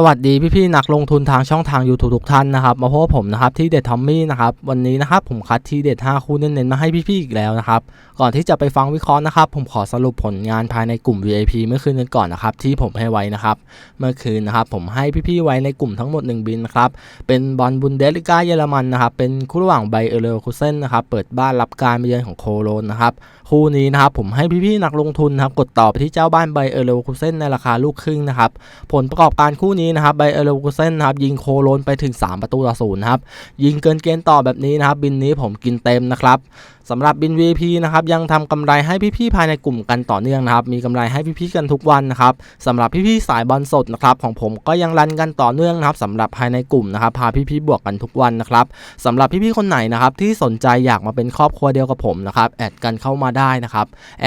สวัสดีพี่ๆนักลงทุนทางช่องทาง YouTube ทุกท่านนะครับ มาพบผมนะครับที่เด็ดทอมมี่นะครับวันนี้นะครับผมคัดที่เด็ด 5 คู่เน้นๆมาให้พี่ๆอีกแล้วนะครับก่อนที่จะไปฟังวิเคราะห์นะครับ ผมขอสรุปผลงานภายในกลุ่ม VIP เมื่อคืนกันก่อนนะครับที่ผมให้ไว้นะครับเมื่อคืนนะครับผมให้พี่ๆไว้ในกลุ่มทั้งหมด 1 บินนะครับเป็นบอลบุนเดสลิก้าเยอรมันนะครับเป็นคู่ระหว่างไบเออร์เลคูเซนนะครับเปิดบ้านรับการเยือนของโคโลนนะครับคู่นี้นะครับผมให้พี่ๆนักลงทุนนะครับกดต่อไปที่เจ้าบ้านไบเออร์เลคูเซนในราคาลูกครึ่งนะครับผลประกอบการคู่นี้นะครับไบเออร์เลคูเซนนะครับยิงโคโลนไปถึง 3 ประตูต่อศูนย์ครับยิงเกินเกณฑ์ต่อแบบนี้นะครับบินนี้ผมกินเต็มนะครับสำหรับบิน VIP นะครับยังทำกำไรให้พี่ๆภายในกลุ่มกันต่อเนื่องนะครับมีกำไรให้พี่ๆกันทุกวันนะครับสำหรับพี่ๆสายบอลสดนะครับของผมก็ยังรันกันต่อเนื่องนะครับสำหรับภายในกลุ่มนะครับพาพี่ๆบวกกันทุกวันนะครับสำหรับพี่ๆคนไหนนะครับที่สนใจอยากมาเป็นครอบครัวเดียวกับผมนะครับแอดกันเข้ามาได้นะครับ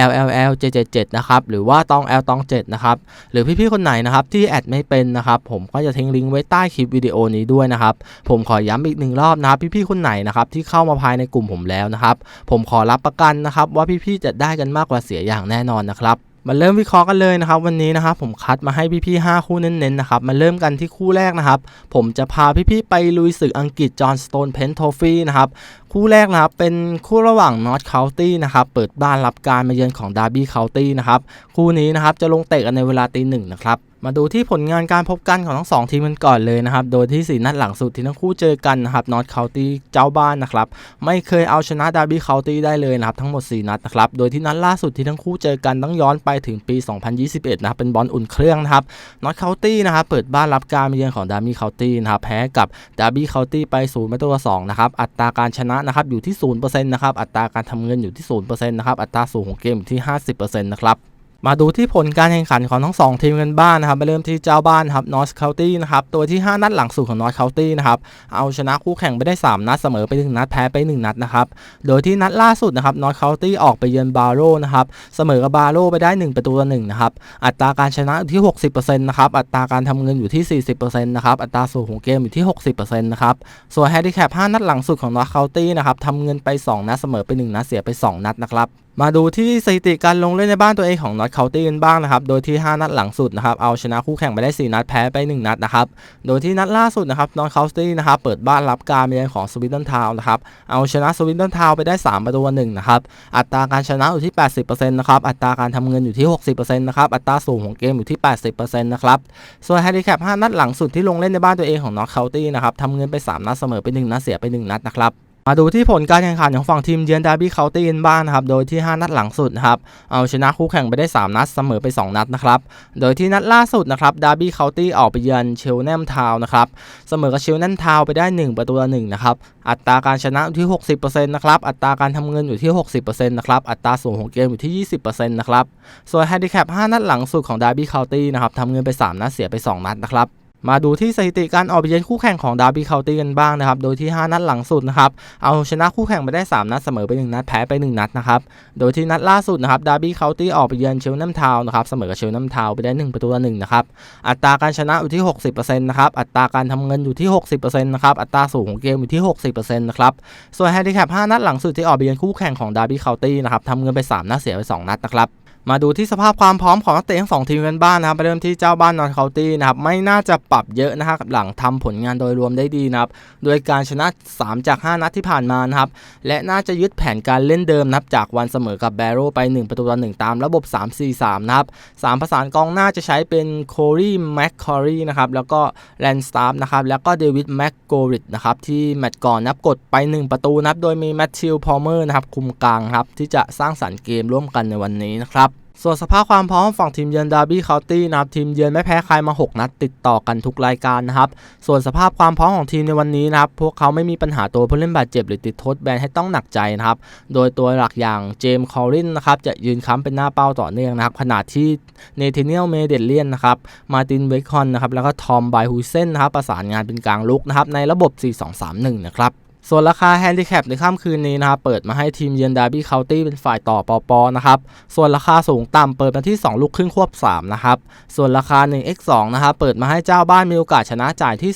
LLL 777นะครับหรือว่าตอง L ตอง7นะครับหรือพี่ๆคนไหนนะครับที่แอดไม่เป็นนะครับผมก็จะทิ้งลิงก์ไว้ใต้คลิปวิดีโอนี้ด้วยนะครับ ผมขอย้ำอีกหนึ่งรอบนะครับ พี่ๆคนไหนนะครับที่เข้ามาภายในกลุ่มผมแล้วนะครับ ผมขอรับประกันนะครับ ว่าพี่ๆจะได้กันมากกว่าเสียอย่างแน่นอนนะครับมาเริ่มวิเคราะห์กันเลยนะครับ วันนี้นะครับผมคัดมาให้พี่ๆ5คู่เน้นๆนะครับมาเริ่มกันที่คู่แรกนะครับ ผมจะพาพี่ๆไปลุยศึกอังกฤษจอห์นสโตนเพนทอฟฟี่นะครับคู่แรกนะครับเป็นคู่ระหว่างนอร์ทเคานตี้นะครับเปิดบ้านรับการมาเยือนของดาร์บี้เคานตี้นะครับคู่นี้นะครับจะลงเตะกันในเวลาตีหนึ่งนะครับ มาดูที่ผลงานการพบกันของทั้งสองทีมกันก่อนเลยนะครับ โดยที่ 4 นัดหลังสุดที่ทั้งคู่เจอกันนะครับนอร์ทเคาน์ตี้เจ้าบ้านนะครับ ไม่เคยเอาชนะดาร์บี้เคาน์ตี้ได้เลยนะครับ ทั้งหมด 4 นัดนะครับ โดยที่นัดล่าสุดที่ทั้งคู่เจอกันต้องย้อนไปถึงปี 2021 นะครับ เป็นบอลอุ่นเครื่องนะครับ นอร์ทเคาน์ตี้นะครับ เปิดบ้านรับการมาเยือนของดาร์บี้เคาน์ตี้นะครับ แพ้กับดาร์บี้เคาน์ตี้ไป0ประตูต่อ2นะครับ อัตราการชนะนะครับอยู่ที่0%นะครับ อัตราการทำเงินอยู่ที่0%นะครับ อัตราสูงของเกมอยู่ที่ 50%นะครับ มาดูที่ผลการแข่งขันของทั้ง 2 ทีมกันบ้างนะครับมาเริ่มที่เจ้าบ้านครับนอร์ทเคานตี้นะครับตัวที่ 5 นัดหลังสุดของนอร์ทเคานตี้นะครับเอาชนะคู่แข่งไปได้ 3 นัดเสมอไป1นัดแพ้ไป 1 นัดนะครับโดยที่นัดล่าสุดนะครับนอร์ทเคานตี้ออกไปเยือนบาโรนะครับเสมอกับบาโรไปได้ 1 ประตูต่อ1นะครับอัตราการชนะอยู่ที่ 60%นะครับอัตราการทำเงินอยู่ที่ 40%นะครับอัตราสูงของเกมอยู่ที่ 60%นะครับส่วนแฮนดิแคป5นัดหลังสุดของนอร์ทเคานตี้นะครับทำเงินไป 2 นัดเสมอไป 1 นัดเสียไป 2 นัดนะครับมาดูที่สถิติการลงเล่นในบ้านตัวเองของนอตเคาน์ตี้กันบ้างนะครับ โดยที่ 5 นัดหลังสุดนะครับ เอาชนะคู่แข่งไปได้ 4 นัดแพ้ไป 1 นัดนะครับ โดยที่นัดล่าสุดนะครับนอตเคาน์ตี้นะครับ เปิดบ้านรับการเยือนของสวิตเทิลทาวน์นะครับ เอาชนะสวิตเทิลทาวน์ไปได้ 3 ประตูต่อ1นะครับ อัตราการชนะอยู่ที่ 80%นะครับ อัตราการทำเงินอยู่ที่ 60%นะครับ อัตราสูงของเกมอยู่ที่ 80%นะครับ ส่วนแฮนดิแคป5นัดหลังสุดที่ลงเล่นในบ้านตัวเองของนอตเคาน์ตี้นะครับทำเงินไป 3 นัดเสมอไป1นัดเสียไป 1 นัดนะครับ มาดูที่ผลการแข่งขันของฝั่งทีมเยือนดาร์บี้เคาน์ตี้กันบ้างนะครับ โดยที่ 5 นัดหลังสุดนะครับ เอาชนะคู่แข่งไปได้ 3 นัดเสมอไป 2 นัดนะครับ โดยที่นัดล่าสุดนะครับดาร์บี้เคาน์ตี้ออกไปเยือนเชลแนมทาวน์นะครับ เสมอกับเชลแนมทาวน์ไปได้ 1 ประตูต่อ1นะครับ อัตราการชนะอยู่ที่ 60%นะครับ อัตราการทำเงินอยู่ที่ 60%นะครับ อัตราสูงของเกมอยู่ที่ 20%นะครับ ส่วนแฮนดิแคป 5 นัดหลังสุดของดาร์บี้เคาน์ตี้นะครับทำเงินไป 3 นัดเสียไป 2 นัดนะครับ มาดูที่สถิติการออกไปเยือนคู่แข่งของดาร์บี้เคาน์ตี้กันบ้างนะครับ โดยที่ 5 นัดหลังสุดนะครับ เอาชนะคู่แข่งไปได้ 3 นัดเสมอไป 1 นัดแพ้ไป 1 นัดนะครับ โดยที่นัดล่าสุดนะครับ ดาร์บี้เคาน์ตี้ออกไปเยือนเชลนัมทาวน์นะครับ เสมอกับเชลนัมทาวน์ไปได้ 1 ประตูต่อ1นะครับ อัตราการชนะอยู่ที่ 60%นะครับ อัตราการทำเงินอยู่ที่ 60%นะครับ อัตราสูงของเกมอยู่ที่ 60%นะครับ ส่วนแฮนดิแคป5นัดหลังสุดที่ออกไปเยือนคู่แข่งของดาร์บี้เคาน์ตี้นะครับทำเงินไป 3 นัดเสียไป 2 นัดนะครับ มาดูที่สภาพความพร้อมของนักเตะทั้งสองทีมกันบ้างนะครับไปเริ่มที่เจ้าบ้านนอร์ทเคาน์ตี้นะครับไม่น่าจะปรับเยอะนะครับหลังทำผลงานโดยรวมได้ดีนะครับโดยการชนะ 3 จาก 5 นัดที่ผ่านมานะครับและน่าจะยึดแผนการเล่นเดิมนับจากวันเสมอกับแบโรไป 1 ประตูต่อ1ตามระบบ 3-4-3 นะครับ3ประสานกองหน้าจะใช้เป็นโครีแม็กคอรีนะครับแล้วก็แลนสตาร์นะครับแล้วก็เดวิดแม็กโกริดนะครับที่แมตช์ก่อนนับกดไป 1 ประตูนะครับโดยมีแมทธิวพอลเมอร์นะครับคุมกลางครับที่จะสร้างสรรค์เกมร่วมกันในวันนี้นะครับ ส่วนสภาพความพร้อมฝั่งทีมเยือนดาร์บี้เคานตี้นะครับทีมเยือนไม่แพ้ใครมา 6 นัดติดต่อกันทุกรายการนะครับส่วนสภาพความพร้อมของทีมในวันนี้นะครับพวกเขาไม่มีปัญหาตัวผู้เล่นบาดเจ็บหรือติดโทษแบนให้ต้องหนักใจนะครับโดยตัวหลักอย่างเจมส์คอรินนะครับจะยืนค้ำเป็นหน้าเป้าต่อเนื่องนะครับขณะที่เนเธเนียลเมเดเลียนนะครับมาตินเวคอนนะครับแล้วก็ทอมไบฮูเซนนะครับประสานงานเป็นกลางลุกนะครับในระบบ 4-2-3-1 นะครับ ส่วนราคาแฮนดิแคปในค่ำคืนนี้นะครับเปิดมาให้ทีมเยือนดาร์บี้เคานตี้เป็นฝ่ายต่อปอปอนะครับส่วนราคาสูงต่ำเปิดมาที่ 2 ลูกครึ่งควบ 3 นะครับ ส่วนราคา 1x2 นะครับเปิดมาให้เจ้าบ้านมีโอกาสชนะจ่ายที่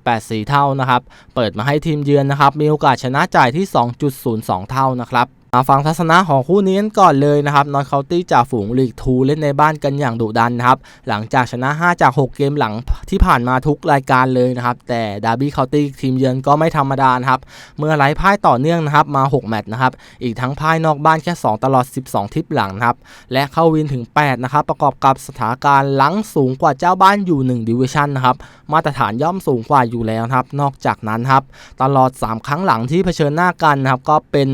2.84 เท่านะครับ เปิดมาให้ทีมเยือนนะครับมีโอกาสชนะจ่ายที่ 2.02 เท่านะครับ มาฟังทัศนะของคู่นี้กันก่อนเลยนะครับนอตเคาตี้จากฝูงลีกทูเล่นในบ้านกันอย่างดุดันนะครับ หลังจากชนะ 5 จาก 6 เกมหลังที่ผ่านมาทุกรายการเลยนะครับ แต่ดาร์บี้เคาตี้ทีมเยือนก็ไม่ธรรมดานะครับ เมื่อไร้พ่ายต่อเนื่องนะครับ มา 6 แมตช์นะครับ อีกทั้งพ่ายนอกบ้านแค่ 2 ตลอด 12 ทิปหลังนะครับ และเข้าวินถึง 8 นะครับ ประกอบกับสถานการณ์หลังสูงกว่าเจ้าบ้านอยู่ 1 ดิวิชั่นนะครับ มาตรฐานย่อมสูงกว่าอยู่แล้วนะครับ นอกจากนั้นครับ ตลอด 3 ครั้งหลังที่เผชิญหน้ากันนะครับ ก็เป็น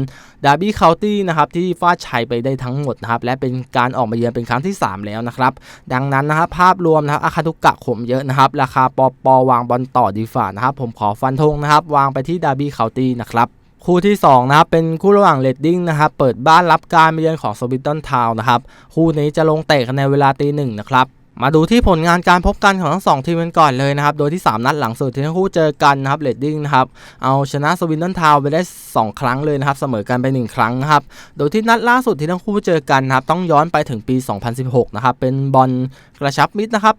ดาร์บี้เคาาตี้นะครับที่ฟาดชัยไปได้ทั้งหมดนะครับและเป็นการออกมาเยือนเป็นครั้งที่ 3 แล้วนะครับดังนั้นนะครับภาพรวมนะครับอาคาตุกะขมเยอะนะครับราคาปอปอวางบอลต่อดีฝ่านะครับผมขอฟันธงนะครับวางไปที่ดาร์บี้เคาตี้นะครับคู่ที่2นะครับเป็นคู่ระหว่างเลดดิ้งนะครับเปิดบ้านรับการมาเยือนของสวิตตันทาวน์นะครับคู่นี้จะลงเตะกันในเวลาตีหนึ่งนะครับ มาดูที่ผลงานการพบกันของทั้งสองทีมกันก่อนเลยนะครับ โดยที่ 3 นัดหลังสุดที่ทั้งคู่เจอกันนะครับเลดดิ้งนะครับ เอาชนะสวินตันทาวไปได้ 2 ครั้งเลยนะครับ เสมอกันไป 1 ครั้งนะครับ โดยที่นัดล่าสุดที่ทั้งคู่เจอกันนะครับ ต้องย้อนไปถึงปี 2016 นะครับ เป็นบอลกระชับมิตรนะครับ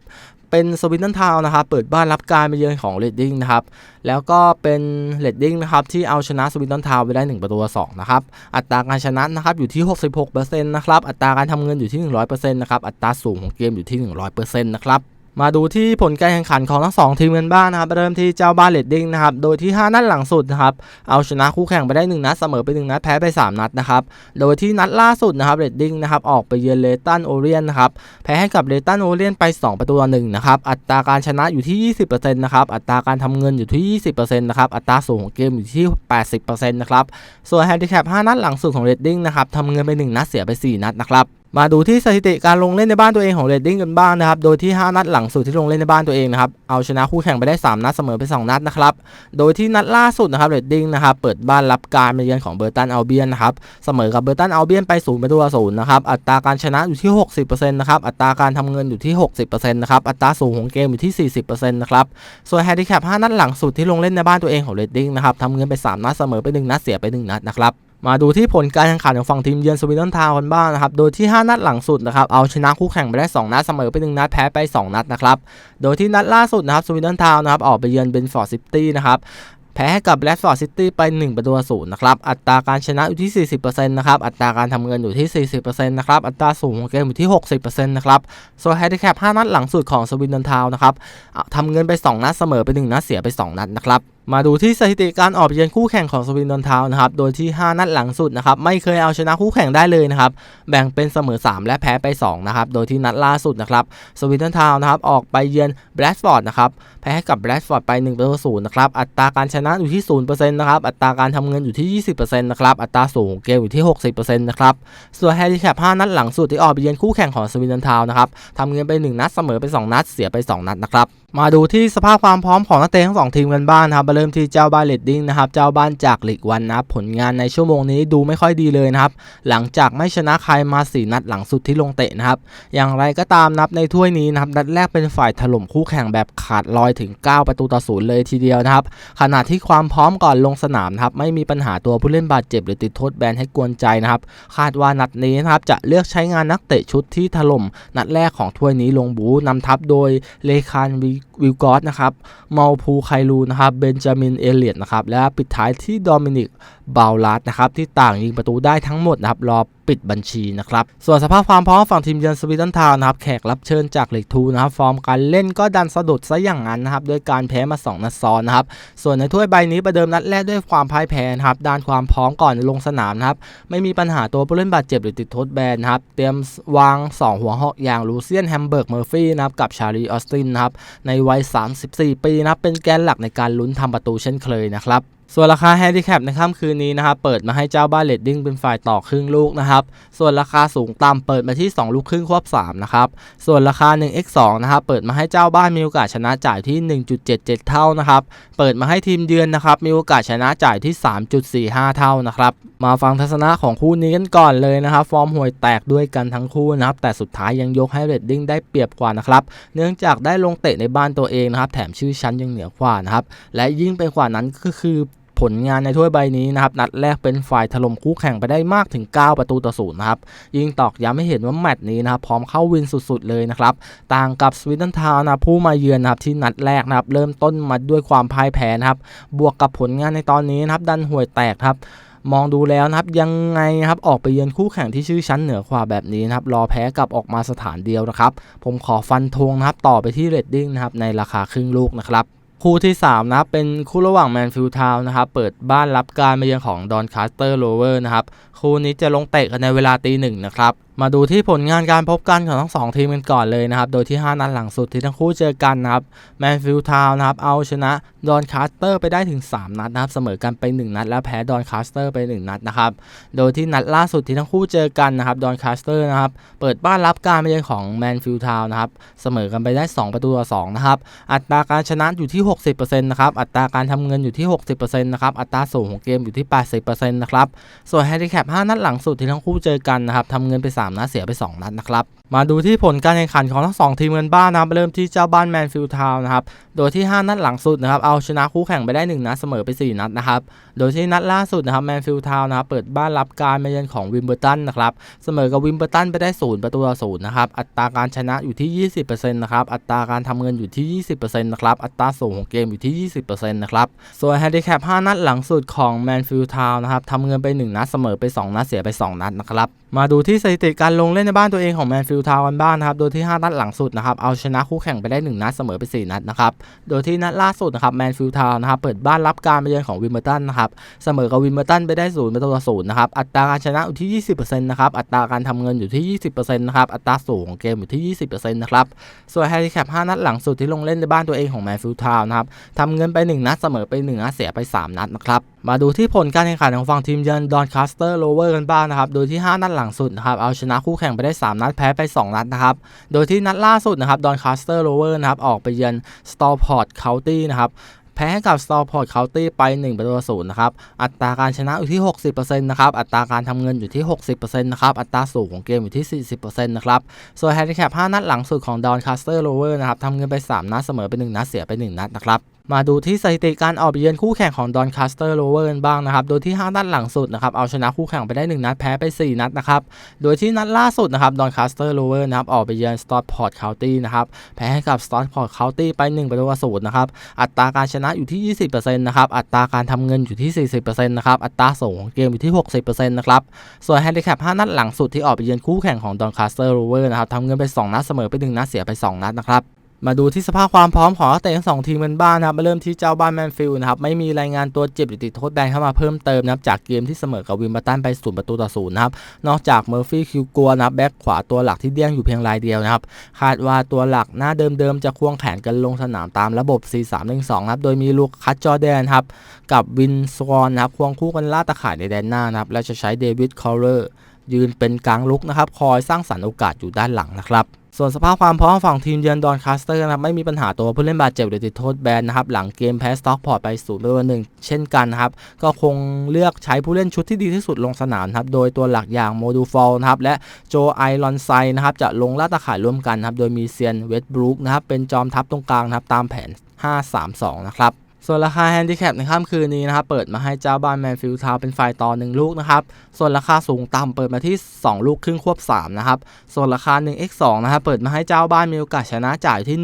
เป็นสวินตันทาวน์นะครับเปิดบ้านรับการไปเยือนของเลดดิ้งนะครับแล้วก็เป็นเลดดิ้งนะครับที่เอาชนะสวินตันทาวน์ไปได้ 1 ประตูต่อ2นะครับอัตราการชนะนะครับอยู่ที่ 66%นะครับอัตราการทำเงินอยู่ที่ 100%นะครับอัตราสูงของเกมอยู่ที่ 100%นะครับ มาดูที่ผลการแข่งขันของทั้งสองทีมกันบ้างนะครับ เริ่มที่เจ้าบ้านเลดดิ้งนะครับ โดยที่ 5 นัดหลังสุดนะครับ เอาชนะคู่แข่งไปได้ 1 นัดเสมอไป 1 นัดแพ้ไป 3 นัดนะครับ โดยที่นัดล่าสุดนะครับเรดดิ้งนะครับออกไปเยือนเลตันโอเรียนนะครับ แพ้ให้กับเลตันโอเรียนไป 2 ประตูต่อ1นะครับ อัตราการชนะอยู่ที่ 20%นะครับ อัตราการทำเงินอยู่ที่ 20%นะครับ อัตราสูงของเกมอยู่ที่ 80%นะครับ ส่วนแฮนดิแคป5นัดหลังสุดของเรดดิ้งนะครับทำเงินไป 1 นัดเสียไป 4 นัดนะครับ มาดูที่สถิติการลงเล่นในบ้านตัวเองของเรดดิ้งกันบ้างนะครับ โดยที่ 5 นัดหลังสุดที่ลงเล่นในบ้านตัวเองนะครับ เอาชนะคู่แข่งไปได้ 3 นัดเสมอไป 2 นัดนะครับ โดยที่นัดล่าสุดนะครับเรดดิ้งนะครับ เปิดบ้านรับการมาเยือนของเบอร์ตันอัลเบียนนะครับ เสมอกับเบอร์ตันอัลเบียนไป0ประตูต่อ0นะครับ อัตราการชนะอยู่ที่ 60%นะครับ อัตราการทำเงินอยู่ที่ 60%นะครับ อัตราสูงของเกมอยู่ที่ 40%นะครับ ส่วนแฮนดิแคป5นัดหลังสุดที่ลงเล่นในบ้านตัวเองของเรดดิ้งนะครับทำเงินไป 3 นัดเสมอไป 1 นัดเสียไป 1 นัดนะครับ มาดูที่ผลการแข่งขันของฝั่งทีมเยือนสวีเดนทาวน์กันบ้างนะครับ โดยที่ 5 นัดหลังสุดนะครับ เอาชนะคู่แข่งไปได้ 2 นัดเสมอไป 1 นัดแพ้ไป 2 นัดนะครับ โดยที่นัดล่าสุดนะครับสวีเดนทาวน์นะครับออกไปเยือนเบนฟอร์ดซิตี้นะครับแพ้ให้กับแรดฟอร์ดซิตี้ไป1ประตูศูนย์นะครับ อัตราการชนะอยู่ที่ 40%นะครับ อัตราการทำเงินอยู่ที่ 40%นะครับ อัตราสูงของเกมอยู่ที่ 60%นะครับ ส่วนแฮนดิแคป5นัดหลังสุดของสวินเดนทาวน์นะครับทำเงินไป 2 นัดเสมอไป 1 นัดเสียไป 2 นัดนะครับ มาดูที่สถิติการออกเยือนคู่แข่งของสวินเดนทาวน์นะครับ โดยที่ 5 นัดหลังสุดนะครับ ไม่เคยเอาชนะคู่แข่งได้เลยนะครับ แบ่งเป็นเสมอ 3 และแพ้ไป 2 นะครับ โดยที่นัดล่าสุดนะครับ สวินเดนทาวน์นะครับ ออกไปเยือนแบรดฟอร์ดนะครับ แพ้ให้กับแบรดฟอร์ดไป1ประตูศูนย์นะครับ อัตราการชนะอยู่ที่0%นะครับ อัตราการทำเงินอยู่ที่ 20%นะครับ อัตราสูงเกมอยู่ที่ 60%นะครับ ส่วนแฮนดิแคป5นัดหลังสุดที่ออกไปเยือนคู่แข่งของสวินเดนทาวน์นะครับทำเงินไป 1 นัดเสมอไป 2 นัด เสียไป 2 นัดนะครับมาดูที่สภาพความพร้อมของนักเตะทั้งสองทีมกันบ้างนครับมาเริ่มที่เจ้าบ้านเลดดิ้งนะครับเจ้าบ้านจากลีกวันนะครับผลงานในชั่วโมงนี้ดูไม่ค่อยดีเลยนะครับหลังจากไม่ชนะใครมา4นัดหลังสุดที่ลงเตะนะครับอย่างไรก็ตามนับในถ้วยนี้นะครับนัดแรกเป็นฝ่ายถล่มคู่แข่งแบบขาดลอยถึง 9 ประตูต่อศูนย์เลยทีเดียวนะครับขณะที่ความพร้อมก่อนลงสนามนะครับไม่มีปัญหาตัวผู้เล่นบาดเจ็บหรือติดโทษแบนให้กวนใจนะครับคาดว่านัดนี้นะครับจะเลือกใช้งานนักเตะชุดที่ถล่มนัดแรกของถ้วยนี้ลงบูนำทัพโดยเลคานวิวิลกอสนะครับเมาพูไคลูนะครับเบนจามินเอเลียตนะครับและปิดท้ายที่โดมินิก บาลัสนะครับที่ต่างยิงประตูได้ทั้งหมดนะครับรอปิดบัญชีนะครับส่วนสภาพความพร้อมฝั่งทีมเยือนสวีเดนทาวน์นะครับแขกรับเชิญจากเลกทูนะครับฟอร์มการเล่นก็ดันสะดุดซะอย่างนั้นนะครับด้วยการแพ้มา 2 นัดซ้อนนะครับส่วนในถ้วยใบนี้ประเดิมนัดแรกด้วยความพ่ายแพ้นะครับด้านความพร้อมก่อนลงสนามนะครับไม่มีปัญหาตัวผู้เล่นบาดเจ็บหรือติดโทษแบนนะครับเตรียมวาง 2 หัวหอกอย่างลูเซียนแฮมเบิร์กเมอร์ฟี่นะครับกับชาลีออสตินนะครับในวัย 34 ปีนะครับเป็นแกนหลักในการลุ้นทำประตูเช่นเคยนะครับ ส่วนราคาแฮนดิแคปในค่ำคืนนี้นะครับเปิดมาให้เจ้าบ้านเลดดิ้งเป็นฝ่ายต่อครึ่งลูกนะครับส่วนราคาสูงต่ำเปิดมาที่ 2 ลูกครึ่งควบ3นะครับส่วนราคา 1x2 นะครับเปิดมาให้เจ้าบ้านมีโอกาสชนะจ่ายที่ 1.77 เท่านะครับเปิดมาให้ทีมเยือนนะครับมีโอกาสชนะจ่ายที่ 3.45 เท่านะครับมาฟังทัศนะของคู่นี้กันก่อนเลยนะครับฟอร์มห่วยแตกด้วยกันทั้งคู่นะครับแต่สุดท้ายยังยกให้เรดดิ้งได้เปรียบกว่านะครับเนื่องจากได้ลงเตะในบ้านตัวเองนะครับแถมชื่อชั้นยังเหนือกว่านะครับและยิ่งไปกว่านั้นก็คือ ผลงานในถ้วยใบนี้นะครับนัดแรกเป็นฝ่ายถล่มคู่แข่งไปได้มากถึง 9 ประตูต่อศูนย์นะครับยิงตอกย้ำให้เห็นว่าแมตช์นี้นะครับพร้อมเข้าวินสุดๆเลยนะครับต่างกับสวีเดนทาวน์นะผู้มาเยือนนะครับที่นัดแรกนะครับเริ่มต้นมาด้วยความพ่ายแพ้นะครับบวกกับผลงานในตอนนี้นะครับดันห่วยแตกครับมองดูแล้วนะครับยังไงนะครับออกไปเยือนคู่แข่งที่ชื่อชั้นเหนือกว่าแบบนี้นะครับรอแพ้กลับออกมาสถานเดียวนะครับ ผมขอฟันธงนะครับต่อไปที่เรดดิ้งนะครับในราคาครึ่งลูกนะครับ คู่ที่ 3 นะครับ เป็นคู่ระหว่างแมนฟิลด์ทาวน์นะครับ เปิดบ้านรับการมาเยือนของดอนคาสเตอร์โรเวอร์นะครับ คู่นี้จะลงเตะกันในเวลาตีหนึ่งนะครับ มาดูที่ผลงานการพบกันของทั้งสองทีมกันก่อนเลยนะครับ โดยที่ 5 นัดหลังสุดที่ทั้งคู่เจอกันนะครับ แมนฟิลด์ทาวน์นะครับ เอาชนะดอนคาสเตอร์ไปได้ถึง 3 นัดนะครับ เสมอกันไป 1 นัด และแพ้ดอนคาสเตอร์ไป 1 นัดนะครับ โดยที่นัดล่าสุดที่ทั้งคู่เจอกันนะครับ ดอนคาสเตอร์นะครับ เปิดบ้านรับการมาเยือนของแมนฟิลด์ทาวน์นะครับ เสมอกันไปได้ 2 ประตูต่อ 2 นะครับ อัตราการชนะอยู่ที่ 60%นะครับ อัตราการทำเงินอยู่ที่ 60%นะครับ อัตราสูงของเกมอยู่ที่ 80%นะครับ ส่วนแฮนดิแคป5นัดหลังสุดที่ทั้งคู่เจอกันนะครับทำเงินไป3นัดเสียไป 2 นัดนะครับมาดูที่ผลการแข่งขันของทั้งสองทีมกันบ้างนะครับเริ่มที่เจ้าบ้านแมนฟิลด์ทาวน์นะครับโดยที่ 5 นัดหลังสุดนะครับเอาชนะคู่แข่งไปได้ 1 นัดเสมอไป 4 นัดนะครับโดยที่นัดล่าสุดนะครับแมนฟิลด์ทาวน์นะครับเปิดบ้านรับการมาเยือนของวิมเบอร์ตันนะครับเสมอกับวิมเบอร์ตันไปได้ 0 ประตูต่อ0นะครับอัตราการชนะอยู่ที่ 20%นะครับอัตราการทำเงินอยู่ที่ 20%นะครับอัตราสูงของเกมอยู่ที่ 20%นะครับส่วนแฮนดิแคป5นัดหลังสุดของแมนฟิลด์ทาวน์นะครับทำเงินไป 1 นัดเสมอไป 2 นัดเสียไป 2 นัดนะครับมาดูที่สถิติการลงเล่นในบ้านตัวเองของแมนฟิลด์ทาวกันบ้างนะครับ โดยที่ 5 นัดหลังสุดนะครับ เอาชนะคู่แข่งไปได้ 1 นัดเสมอไป 4 นัดนะครับ โดยที่นัดล่าสุดนะครับแมนฟิลทาวนะครับ เปิดบ้านรับการมาเยือนของวิมเบอร์ตันนะครับ เสมอกับวิมเบอร์ตันไปได้0ประตูต่อ0นะครับ อัตราการชนะอยู่ที่ 20%นะครับ อัตราการทำเงินอยู่ที่ 20%นะครับ อัตราสูงของเกมอยู่ที่ 20%นะครับ ส่วนแฮนดิแคป5นัดหลังสุดที่ลงเล่นในบ้านตัวเองของแมนฟิลทาวนะครับทำเงินไป 1 นัดเสมอไป 1 นัดเสียไป 3 นัดนะครับ มาดูที่ผลการแข่งขันของฝั่งทีมเยือนดอนคาสเตอร์โรเวอร์กันบ้างนะครับ โดยที่ 5 นัดหลังสุดนะครับเอาชนะคู่แข่งไปได้ 3 นัดแพ้ไป 2 นัดนะครับ โดยที่นัดล่าสุดนะครับดอนคาสเตอร์โรเวอร์นะครับออกไปเยือนสตอร์พอร์ตเคานตี้นะครับ แพ้ให้กับ s t o r p o r t County ไป1ประตูศูนย์นะครับ อัตราการชนะอยู่ที่ 60%นะครับ อัตราการทำเงินอยู่ที่ 60%นะครับ อัตราสูงของเกมอยู่ที่ 40%นะครับ ส่วนแฮนดิแคป5นัดหลังสุดของ Doncaster Rover นะครับทำเงินไป 3 นัดเสมอไป 1 นัดเสียไป 1 นัดนะครับมาดูที่สถิติการออกไปเยือนคู่แข่งของ Doncaster Rover กันบ้างนะครับ โดยที่ 5 นัดหลังสุดนะครับ เอาชนะคู่แข่งไปได้ 1 นัดแพ้ไป 4 นัดนะครับ โดยที่นัดล่าสุดนะครับ Doncaster Rover นะครับ ออกไปเยือน Stockport County นะครับ แพ้ให้กับ Stockport County ไป 1 ประตูต่อศูนย์นะครับ อัตราการชนะอยู่ที่ 20%นะครับอัตราการทำเงินอยู่ที่ 40%นะครับอัตราส่งของเกมอยู่ที่ 60%นะครับส่วนแฮนดิแคป5นัดหลังสุดที่ออกไปเยือนคู่แข่งของดอนคาสเตอร์โรเวอร์นะครับทำเงินไป 2 นัดเสมอไป 1 นัดเสียไป 2 นัดนะครับ มาดูที่สภาพความพร้อมของนักเตะทั้งสองทีมกันบ้างนะครับมาเริ่มที่เจ้าบ้านแมนฟิลด์นะครับไม่มีรายงานตัวเจ็บหรือติดโทษแบนเข้ามาเพิ่มเติมนะครับจากเกมที่เสมอกับวิมเบอร์ตันไปศูนย์ประตูต่อศูนย์นะครับนอกจากเมอร์ฟี่คิวกัวนะครับแบ็คขวาตัวหลักที่เดี้ยงอยู่เพียงรายเดียวนะครับคาดว่าตัวหลักหน้าเดิมๆจะควงแขนกันลงสนามตามระบบ 4-3-1-2นะครับโดยมีลูกคัตจอแดนครับกับวินสวอนนะครับควงคู่กันล่าตะข่ายในแดนหน้านะครับและจะใช้เดวิดคอร์เรอร์ยืนเป็นกลางลุกนะครับคอยสร้างสรรค์โอกาสอยู่ด้านหลังนะครับ ส่วนสภาพความพร้อมฝั่งทีมเยือนดอนคาสเตอร์นะครับไม่มีปัญหาตัวผู้เล่นบาดเจ็บหรือติดโทษแบนนะครับหลังเกมแพ้สต็อกพอร์ตไป0ต่อหนึ่งเช่นกันนะครับก็คงเลือกใช้ผู้เล่นชุดที่ดีที่สุดลงสนามครับโดยตัวหลักอย่างโมดูฟอลนะครับและโจไอรอนไซนะครับจะลงล่าตะข่ายร่วมกันครับโดยมีเซียนเวสต์บรูคนะครับเป็นจอมทัพตรงกลางนะครับตามแผน 5-3-2 นะครับ ส่วนราคาแฮนดิแคปในค่ำคืนนี้นะครับ เปิดมาให้เจ้าบ้านแมนฟิลทาวเป็นฝ่ายต่อ 1 ลูกนะครับ ส่วนราคาสูงต่ำเปิดมาที่ 2 ลูกครึ่งควบ 3 นะครับ ส่วนราคา 1x2 นะครับ เปิดมาให้เจ้าบ้านมีโอกาสชนะจ่ายที่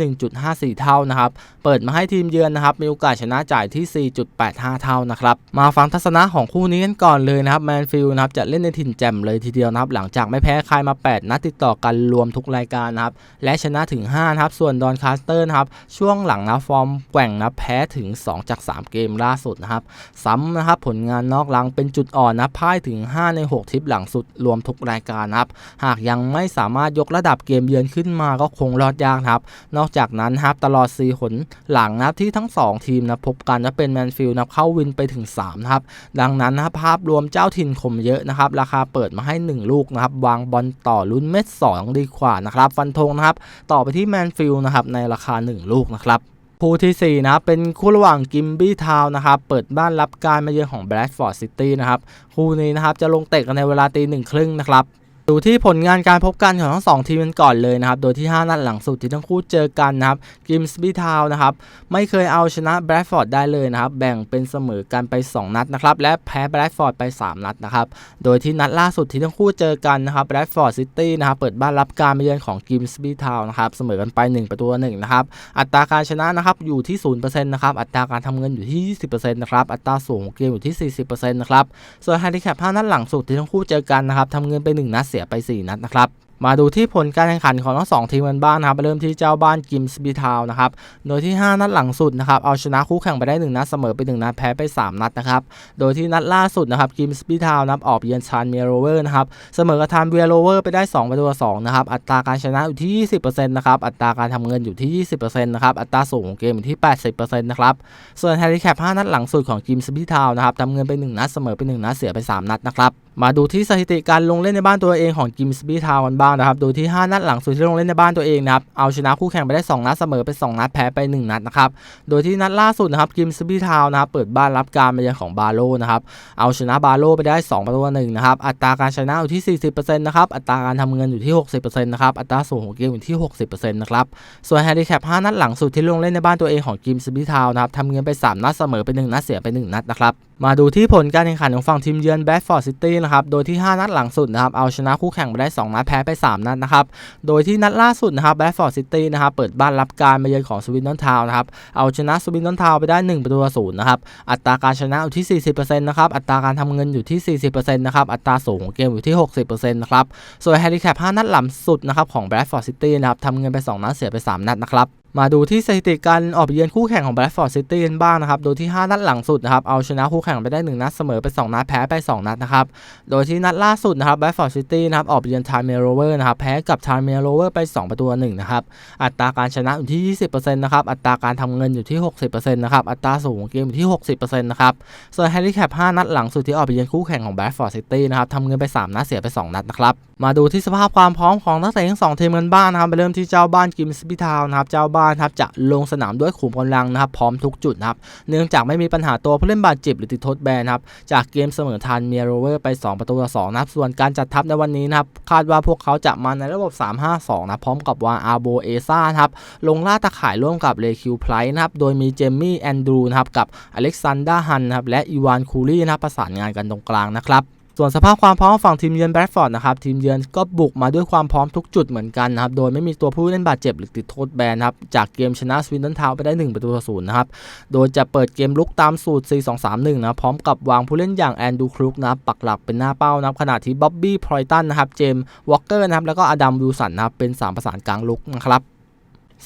1.54 เท่านะครับ เปิดมาให้ทีมเยือนนะครับ มีโอกาสชนะจ่ายที่ 4.85 เท่านะครับ มาฟังทัศนะของคู่นี้กันก่อนเลยนะครับแมนฟิลนะครับจะเล่นในถิ่นแจ่มเลยทีเดียวนะครับ หลังจากไม่แพ้ใครมา 8 นัดติดต่อกันรวมทุกรายการนะครับ และชนะถึง5นะครับ ส่วนดอนคาสเตอร์นะครับ ช่วงหลังนะฟอร์มแกว่งนะแพ้ถึง 2จาก 3 เกมล่าสุดนะครับซ้ำนะครับผลงานนอกลังเป็นจุดอ่อนนะพ่ายถึง 5 ใน 6ทริปหลังสุดรวมทุกรายการนะครับหากยังไม่สามารถยกระดับเกมเยือนขึ้นมาก็คงรอดยากนะครับ นอกจากนั้นครับตลอด 4 หนหลังนะครับที่ทั้ง 2 ทีมนะพบกันนะเป็นแมนฟิลด์นะเข้าวินไปถึง3นะครับดังนั้นนะภาพรวมเจ้าถิ่นคมเยอะนะครับราคาเปิดมาให้ 1 ลูกนะครับวางบอลต่อลุ้นเม็ด 2 ดีกว่านะครับ ฟันธงนะครับ ต่อไปที่แมนฟิลด์นะครับในราคา 1 ลูกนะครับ คู่ที่ 4 นะครับ เป็นคู่ระหว่างกิมบี้ทาวนะครับ เปิดบ้านรับการมาเยือนของแบรดฟอร์ดซิตี้นะครับ คู่นี้นะครับจะลงเตะกันในเวลาตีหนึ่งครึ่งนะครับ ดูที่ผลงานการพบกันของทั้งสองทีมกันก่อนเลยนะครับ โดยที่ 5 นัดหลังสุดที่ทั้งคู่เจอกันนะครับกิมสบีทาวนะครับ ไม่เคยเอาชนะแบรดฟอร์ดได้เลยนะครับ แบ่งเป็นเสมอกันไป 2 นัดนะครับ และแพ้แบรดฟอร์ดไป 3 นัดนะครับ โดยที่นัดล่าสุดที่ทั้งคู่เจอกันนะครับแบรดฟอร์ดซิตี้นะครับ เปิดบ้านรับการมาเยือนของกิมสบีทาวนะครับ เสมอกันไป 1 ประตูต่อหนึ่งนะครับ อัตราการชนะนะครับอยู่ที่0%นะครับ อัตราการทำเงินอยู่ที่ 20%นะครับ อัตราสูงของเกมอยู่ที่ 40%นะครับ ส่วนไฮดิแคป5นัดหลังสุดที่ทั้งคู่เจอกันนะครับทำเงินไป1นัดสียไป 4 นัดนะครับมาดูที่ผลการแข่งขันของทั้งสองทีมกันบ้างนะครับเริ่มที่เจ้าบ้านกิมส์บีทาวนะครับ โดยที่ 5 นัดหลังสุดนะครับ เอาชนะคู่แข่งไปได้ 1 นัดเสมอไป 1 นัดแพ้ไป 3 นัดนะครับ โดยที่นัดล่าสุดนะครับกิมส์บีทาวนับออกเยือนชานเมียโรเวอร์นะครับ เสมอกับทานเวียโรเวอร์ไปได้2ประตูต่อ2นะครับ อัตราการชนะอยู่ที่ 20%นะครับ อัตราการทำเงินอยู่ที่ 20%นะครับ อัตราสูงของเกมอยู่ที่ 80%นะครับ ส่วนแฮร์รี่แคป5นัดหลังสุดของกิมส์บีทาวนะครับทำเงินไป 1 นัดเสมอไป 1 นัดเสียไป 3 นัดนะครับมาดูที่สถิติการลงเล่นในบ้านตัวเองของกิมส์บีทาวกันบ้างนะครับ โดยที่ 5 นัดหลังสุดที่ลงเล่นในบ้านตัวเองนะครับ เอาชนะคู่แข่งไปได้ 2 นัดเสมอไป 2 นัดแพ้ไป 1 นัดนะครับ โดยที่นัดล่าสุดนะครับกิมส์บีทาวนะครับเปิดบ้านรับการมาเยือนของบาโลนะครับ เอาชนะบาโลไปได้ 2 ประตูต่อหนึ่งนะครับ อัตราการชนะอยู่ที่ 40%นะครับ อัตราการทำเงินอยู่ที่ 60%นะครับ อัตราสูงของเกมอยู่ที่ 60%นะครับ ส่วนแฮร์รี่แคป5นัดหลังสุดที่ลงเล่นในบ้านตัวเองของกิมส์บีทาวนะครับทำเงินไป 3 นัดเสมอไป 1 นัดเสียไป 1 นัดนะครับ มาดูที่ผลการแข่งขันของฝั่งทีมเยือนแบดฟอร์ดซิตี้นะครับ โดยที่ 5 นัดหลังสุดนะครับ เอาชนะคู่แข่งไปได้ 2 นัดแพ้ไป 3 นัดนะครับ โดยที่นัดล่าสุดนะครับแบดฟอร์ดซิตี้นะครับ เปิดบ้านรับการมาเยือนของสวินนอนทาวน์นะครับ เอาชนะสวินนอนทาวน์ไปได้ 1 ประตูต่อศูนย์นะครับ อัตราการชนะอยู่ที่ 40%นะครับ อัตราการทำเงินอยู่ที่ 40%นะครับ อัตราสูงของเกมอยู่ที่ 60%นะครับ ส่วนแฮร์รี่แคป5นัดหลังสุดนะครับของแบดฟอร์ดซิตี้นะครับทำเงินไป 2 นัดเสียไป 3 นัดนะครับ มาดูที่สถิติการออกเยือนคู่แข่งของแบรดฟอร์ดซิตี้กันบ้างนะครับ โดยที่ 5 นัดหลังสุดนะครับ เอาชนะคู่แข่งไปได้ 1 นัดเสมอไป 2 นัดแพ้ไป 2 นัดนะครับ โดยที่นัดล่าสุดนะครับแบรดฟอร์ดซิตี้นะครับออกเยือนทาร์เมโรเวอร์นะครับแพ้กับทาร์เมโรเวอร์ไป 2 ประตูหนึ่งนะครับ อัตราการชนะอยู่ที่ 20%นะครับ อัตราการทำเงินอยู่ที่ 60%นะครับ อัตราสูงของเกมอยู่ที่ 60%นะครับ ส่วนแฮร์รี่แคป5นัดหลังสุดที่ออกไปเยือนคู่แข่งของแบรดฟอร์ดซิตี้นะครับทำเงินไป 3 นัดเสียไป 2 นัดนะครับมาดูที่สภาพความพร้อมของนักเตะทั้งสองทีมกันบ้างนะครับไปเริ่มที่เจ้าบ้านกิมส์บิทาวนะครับเจ้าบ้านครับจะลงสนามด้วยขุมกำลังนะครับพร้อมทุกจุดนะครับเนื่องจากไม่มีปัญหาตัวผู้เล่นบาดเจ็บหรือติดทษแบนะครับจากเกมเสมอทานเมียโรเวอร์ไป 2 ประตูต่อ2นะครับส่วนการจัดทัพในวันนี้นะครับคาดว่าพวกเขาจะมาในระบบ 3-5-2 นะพร้อมกับวาอาโบเอซ่าครับลงล่าตะข่ายร่วมกับเลคิวไพรนะครับโดยมีเจมมี่แอนดรูนะครับกับอเล็กซานดาฮันนะครับและอีวานคูลี่นะครับประสานงานกันตรงกลางนะครับ ส่วนสภาพความพร้อมฝั่งทีมเยือนแบรดฟอร์ดนะครับทีมเยือนก็บุกมาด้วยความพร้อมทุกจุดเหมือนกันนะครับโดยไม่มีตัวผู้เล่นบาดเจ็บหรือติดโทษแบนครับจากเกมชนะสวินเทนทาวไปได้ 1 ประตูต่อศูนย์นะครับโดยจะเปิดเกมลุกตามสูตร 4-2-3-1 นะพร้อมกับวางผู้เล่นอย่างแอนดูครุกนะปักหลักเป็นหน้าเป้านะครับขณะที่บ๊อบบี้พรอยตันนะครับเจมส์วอลเกอร์นะครับแล้วก็อดัมวิลสันนะครับเป็น 3 ประสานกลางลุกนะครับ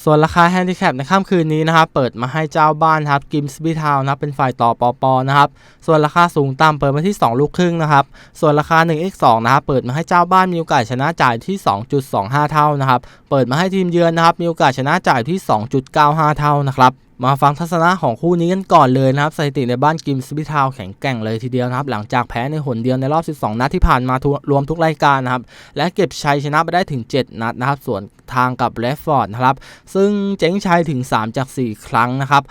ส่วนราคาแฮนดิแคปในค่ำคืนนี้นะครับ เปิดมาให้เจ้าบ้านครับกิมส์บีทาวนะครับเป็นฝ่ายต่อปอปอนะครับ ส่วนราคาสูงต่ำเปิดมาที่ 2 ลูกครึ่งนะครับ ส่วนราคา 1x2 นะครับ เปิดมาให้เจ้าบ้านมีโอกาสชนะจ่ายที่ 2.25 เท่านะครับ เปิดมาให้ทีมเยือนนะครับ มีโอกาสชนะจ่ายที่ 2.95 เท่านะครับ มาฟังทัศนะของคู่นี้กันก่อนเลยนะครับสถิติในบ้านกิมสปิทาวแข็งแกร่งเลยทีเดียวนะครับ หลังจากแพ้ในหนเดียวในรอบ 12 นัดที่ผ่านมาทุรวมทุกรายการนะครับ และเก็บชัยชนะไปได้ถึง 7 นัดนะครับ ส่วนทางกับแรฟฟอร์ดนะครับ ซึ่งเจ๊งชัยถึง 3 จาก 4 ครั้งนะครับ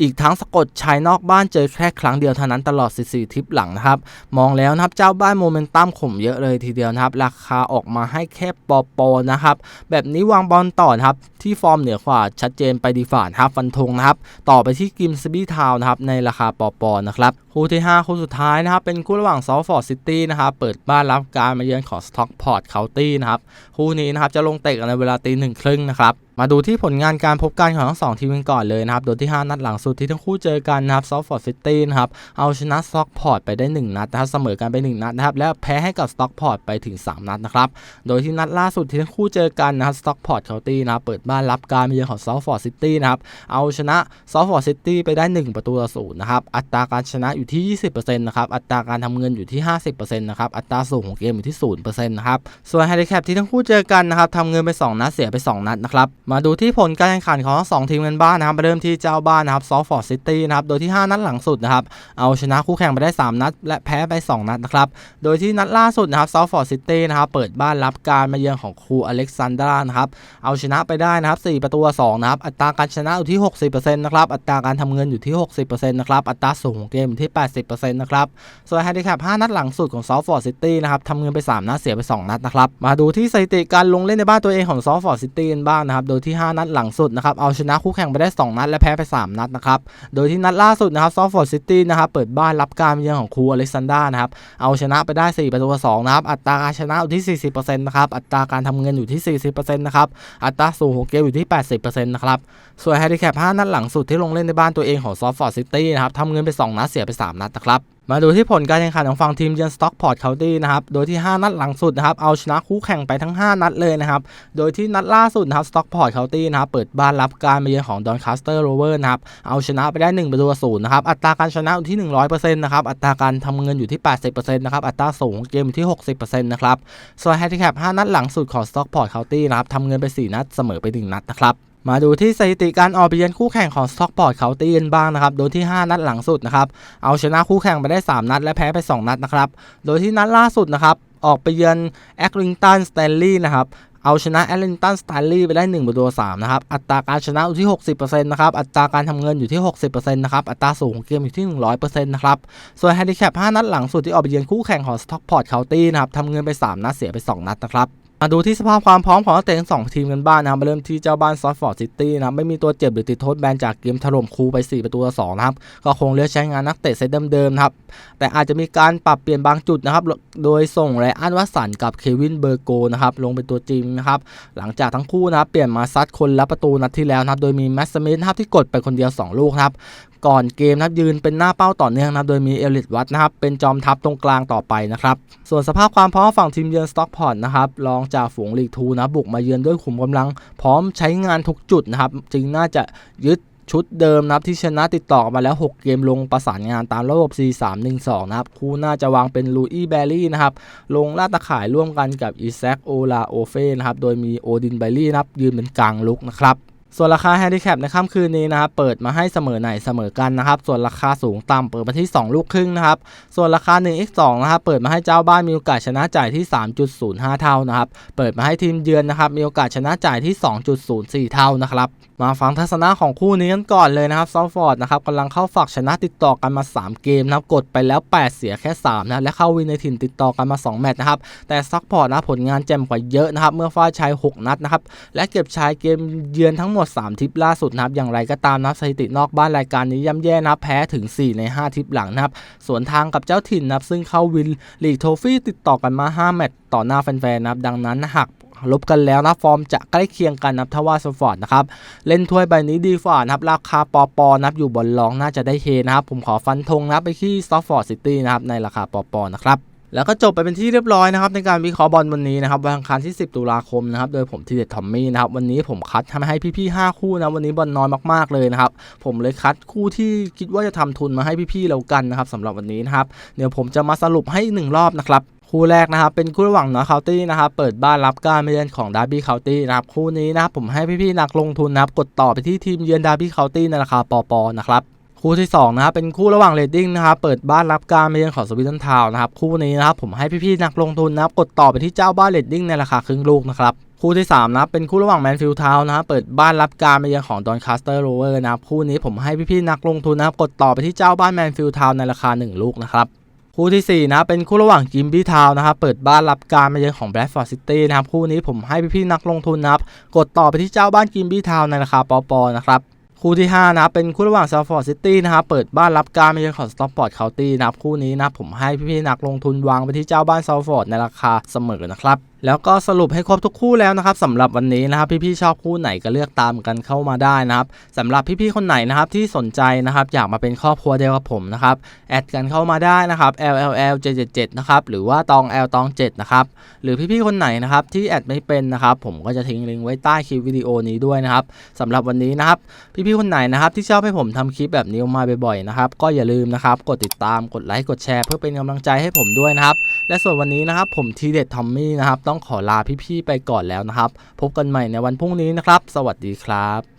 อีกทั้งสะกดชายนอกบ้านเจอแค่ครั้งเดียวเท่านั้นตลอด 14ทริปหลังนะครับ มองแล้วนะครับเจ้าบ้านโมเมนตัมข่มเยอะเลยทีเดียวนะครับ ราคาออกมาให้แค่ปอปอนะครับ แบบนี้วางบอลต่อครับ ที่ฟอร์มเหนือกว่าชัดเจนไปดีฝ่านะครับฟันธงนะครับ ต่อไปที่กิมสบี้ทาวนะครับในราคาปอปอนะครับ คู่ที่ 5 คู่สุดท้ายนะครับ เป็นคู่ระหว่างซอฟฟอร์ดซิตี้นะครับ เปิดบ้านรับการมาเยือนของสต็อกพอร์ตเคาน์ตี้นะครับ คู่นี้นะครับจะลงเตะกันในเวลาตีหนึ่งครึ่งนะครับมาดูที่ผลงานการพบกันของทั้งสองทีมกันก่อนเลยนะครับ โดยที่ 5 นัดหลังสุดที่ทั้งคู่เจอกันนะครับซอฟฟอร์ดซิตี้นะครับ เอาชนะสต็อกพอร์ตไปได้ 1 นัดนะครับ เสมอกันไป 1 นัดนะครับ และแพ้ให้กับสต็อกพอร์ตไปถึง 3 นัดนะครับ โดยที่นัดล่าสุดที่ทั้งคู่เจอกันนะครับสต็อกพอร์ตเคาน์ตี้นะครับ เปิดบ้านรับการมาเยือนของซอฟฟอร์ดซิตี้นะครับ เอาชนะซอฟฟอร์ดซิตี้ไปได้ 1 ประตูต่อศูนย์นะครับ อัตราการชนะอยู่ที่ 20%นะครับ อัตราการทำเงินอยู่ที่ 50%นะครับ อัตราสูงของเกมอยู่ที่ 0%นะครับ ส่วนแฮนดิแคปที่ทั้งคู่เจอกันนะครับทำเงินไป 2 นัด เสียไป 2 นัดนะครับ มาดูที่ผลการแข่งขันของทั้งสองทีมกันบ้างนะครับ มาเริ่มที่เจ้าบ้านนะครับซอฟฟอร์ดซิตี้นะครับ โดยที่ 5 นัดหลังสุดนะครับ เอาชนะคู่แข่งไปได้ 3 นัด และแพ้ไป 2 นัดนะครับ โดยที่นัดล่าสุดนะครับซอฟฟอร์ดซิตี้นะครับ เปิดบ้านรับการมาเยือนของครูอเล็กซานดรานะครับ เอาชนะไปได้นะครับ 4 ประตู2นะครับ อัตราการชนะอยู่ที่ 60%นะครับ อัตราการทำเงินอยู่ที่ 60%นะครับ อัตราสูงของเกมอยู่ที่80%นะครับส่วนแฮนดิแคป5นัดหลังสุดของซอฟฟอร์ดซิตี้นะครับทำเงินไป 3 นัดเสียไป 2 นัดนะครับมาดูที่สถิติการลงเล่นในบ้านตัวเองของซอฟฟอร์ดซิตี้กันบ้างนะครับโดยที่ 5 นัดหลังสุดนะครับเอาชนะคู่แข่งไปได้ 2 นัดและแพ้ไป 3 นัดนะครับโดยที่นัดล่าสุดนะครับซอฟฟอร์ดซิตี้นะครับเปิดบ้านรับการเยือนของครูอเล็กซานดรานะครับเอาชนะไปได้ 4 ประตูต่อ2นะครับอัตราการชนะอยู่ที่ 40%นะครับอัตราการทำเงินอยู่ที่ 40%นะครับอัตราสูงของเกมอยู่ที่ 80%นะครับส่วนแฮนดิแคป5นัดหลังสุดที่ลงเล่นในบ้านตัวเองของซอฟฟอร์ดซิตี้นะครับทำเงินไป 2 นัดเสียไป3 นัดนะครับมาดูที่ผลการแข่งขันของฝั่งทีมเยือนสต็อกพอร์ตเคาน์ตี้นะครับ โดยที่ 5 นัดหลังสุดนะครับ เอาชนะคู่แข่งไปทั้ง 5 นัดเลยนะครับ โดยที่นัดล่าสุดนะครับสต็อกพอร์ตเคาน์ตี้นะครับ เปิดบ้านรับการมาเยือนของดอนคาสเตอร์โรเวอร์นะครับ เอาชนะไปได้1ประตูศูนย์นะครับ อัตราการชนะอยู่ที่ 100%นะครับ อัตราการทำเงินอยู่ที่ 80%นะครับ อัตราสูงเกมที่ 60%นะครับ ส่วนแฮนดิแคป5นัดหลังสุดของ Stockport County นะครับทำเงินไป 4 นัดเสมอไป 1 นัดนะครับ มาดูที่สถิติการออกไปเยือนคู่แข่งของ Stockport County กันบ้างนะครับ โดยที่ 5 นัดหลังสุดนะครับ เอาชนะคู่แข่งไปได้ 3 นัด และแพ้ไป 2 นัดนะครับ โดยที่นัดล่าสุดนะครับ ออกไปเยือน a c r i n g t o n Stanley นะครับเอาชนะแอตแลนตันสไตลี่ไปได้1ประตูต่อ3นะครับ อัตราการชนะอยู่ที่ 60%นะครับ อัตราการทำเงินอยู่ที่ 60%นะครับ อัตราสูงของเกมอยู่ที่ 100%นะครับ ส่วนแฮนดิแคป 5 นัดหลังสุดที่ออกไปเยือนคู่แข่งของ Stockport County นะครับทำเงินไป 3 นัด เสียไป 2 นัดนะครับ มาดูที่สภาพความพร้อมของนักเตะทั้งสองทีมกันบ้างนะครับมาเริ่มที่เจ้าบ้านซอฟฟอร์ดซิตี้นะครับไม่มีตัวเจ็บหรือติดโทษแบนจากเกมถล่มคูไป 4 ประตูต่อ2นะครับก็คงเลือกใช้งานนักเตะเซตเดิมๆนะครับแต่อาจจะมีการปรับเปลี่ยนบางจุดนะครับโดยส่งไรอันวัสันกับเควินเบอร์โกนะครับลงเป็นตัวจริงนะครับหลังจากทั้งคู่นะครับเปลี่ยนมาซัดคนละประตูนัดที่แล้วนะครับโดยมีแมสมิธนะครับที่กดไปคนเดียว 2 ลูกนะครับ ก่อนเกมนะครับยืนเป็นหน้าเป้าต่อเนื่องนะครับโดยมีเอลิทวัตนะครับเป็นจอมทัพตรงกลางต่อไปนะครับส่วนสภาพความพร้อมฝั่งทีมเยือนสต็อกพอร์ตนะครับรองจากฝูงลีกทูนะบุกมาเยือนด้วยขุมกำลัง พร้อมใช้งานทุกจุดนะครับจึงน่าจะยึดชุดเดิมนะครับที่ชนะติดต่อมาแล้ว 6 เกมลงประสานงานตามระบบ 4-3-1-2 นะครับ คู่น่าจะวางเป็นลูอี้แบรี่นะครับ ลงลาดตะข่ายร่วมกันกับอีแซคโอลาโอเฟ่นะครับ โดยมีโอดินไบรี่นะครับ ยืนเป็นกลางลุกนะครับ ส่วนราคาแฮนดิแคปในค่ำคืนนี้นะครับเปิดมาให้เสมอไหนเสมอกันนะครับส่วนราคาสูงต่ำเปิดมาที่ 2 ลูกครึ่งนะครับส่วนราคา 1x2 นะครับเปิดมาให้เจ้าบ้านมีโอกาสชนะจ่ายที่ 3.05 เท่านะครับเปิดมาให้ทีมเยือนนะครับมีโอกาสชนะจ่ายที่ 2.04 เท่านะครับมาฟังทัศนะของคู่นี้กันก่อนเลยนะครับซอฟฟอร์ดนะครับกำลังเข้าฝักชนะติดต่อกันมา 3 เกมนะครับกดไปแล้ว 8 เสียแค่3นะและเข้าวินในถิ่นติดต่อกันมา 2 แมตช์นะครับแต่ซักพอร์ตนะผลงานแจ่มกว่าเยอะนะครับเมื่อฟาดชัย6 นัดนะครับและเก็บชายเกมเยือนทั้งหมด3 ทิปล่าสุดนะครับ อย่างไรก็ตามนับสถิตินอกบ้านรายการนี้ย่ำแย่นับแพ้ถึง 4 ใน 5 ทิปหลังนะครับ สวนทางกับเจ้าถิ่นนะครับ ซึ่งเข้าวินลีกโทฟี่ติดต่อกันมา 5 แมตช์ต่อหน้าแฟนๆนะครับ ดังนั้นหากลบกันแล้วนะฟอร์มจะใกล้เคียงกันนะครับถ้าว่าสฟอร์ดนะครับเล่นถ้วยใบนี้ดีกว่านะครับราคาปอปอนับอยู่บนรองน่าจะได้เฮนะครับผมขอฟันธงนับไปที่ซอฟฟอร์ดซิตี้นะครับในราคาปอปอนะครับ แล้วก็จบไปเป็นที่เรียบร้อยนะครับในการวิเคราะห์บอลวันนี้นะครับวันอังคารที่ 10 ตุลาคมนะครับโดยผมทีเด็ดทอมมี่นะครับวันนี้ผมคัดทำให้พี่ๆ5คู่นะวันนี้บอลน้อยมากๆเลยนะครับผมเลยคัดคู่ที่คิดว่าจะทำทุนมาให้พี่ๆแล้วกันนะครับสำหรับวันนี้นะครับเดี๋ยวผมจะมาสรุปให้อีกหนึ่งรอบนะครับคู่แรกนะครับเป็นคู่ระหว่างนอร์เคาตี้นะครับเปิดบ้านรับการมาเยือนของดาร์บี้เคาตี้นะครับคู่นี้นะครับผมให้พี่ๆนักลงทุนนะครับกดต่อไปที่ทีมเยือนดาร์บี้เคาตี้ในราคาปอปอนะครับ คู่ที่2นะครับเป็นคู่ระหว่างเรดดิ้งนะครับเปิดบ้านรับการมาเยือนของสวิตเทิลทาวน์นะครับคู่นี้นะครับผมให้พี่ๆนักลงทุนนะครับกดต่อไปที่เจ้าบ้านเรดดิ้งในราคาครึ่งลูกนะครับคู่ที่3นะครับเป็นคู่ระหว่างแมนฟิลด์ทาวน์นะครับเปิดบ้านรับการมาเยือนของดอนคาสเตอร์โรเวอร์นะครับคู่นี้ผมให้พี่ๆนักลงทุนนะครับกดต่อไปที่เจ้าบ้านแมนฟิลด์ทาวน์ในราคา 1 ลูกนะครับคู่ที่4นะครับเป็นคู่ระหว่างจิมบี้ทาวน์นะครับเปิดบ้านรับการมาเยือนของแบรดฟอร์ดซิตี้นะครับคู่นี้ผมให้พี่ๆนักลงทุนนะครับกดต่อไปที่เจ้าบ้านจิมบี้ทาวน์ในราคาปอปอนะครับ คู่ที่ 5 นะครับ เป็นคู่ระหว่างซาฟอร์ดซิตี้นะครับเปิดบ้านรับการมาเยือนของสต็อปพอร์ตเคาน์ตี้นะครับคู่นี้นะผมให้พี่ๆนักลงทุนวางไปที่เจ้าบ้านซาฟอร์ดในราคาเสมอนะครับ แล้วก็สรุปให้ครบทุกคู่แล้วนะครับสำหรับวันนี้นะครับ พี่ๆชอบคู่ไหนก็เลือกตามกันเข้ามาได้นะครับสำหรับพี่ๆคนไหนนะครับที่สนใจนะครับอยากมาเป็นครอบครัวเดียวกับผมนะครับแอดกันเข้ามาได้นะครับ LLL 777นะครับหรือว่าตอง L ตอง7นะครับหรือพี่ๆคนไหนนะครับที่แอดไม่เป็นนะครับผมก็จะทิ้งลิงก์ไว้ใต้คลิปวิดีโอนี้ด้วยนะครับสำหรับวันนี้นะครับพี่ๆคนไหนนะครับที่ชอบให้ผมทำคลิปแบบนี้ออกมาบ่อยๆนะครับก็อย่าลืมนะครับกดติดตามกดไลค์กดแชร์ เพื่อเป็นกำลังใจให้ผมด้วยนะครับและส่วนวันนี้นะครับผมทีเด็ดทอมมี่นะครับต้องต้องขอลาพี่ๆไปก่อนแล้วนะครับ พบกันใหม่ในวันพรุ่งนี้นะครับ สวัสดีครับ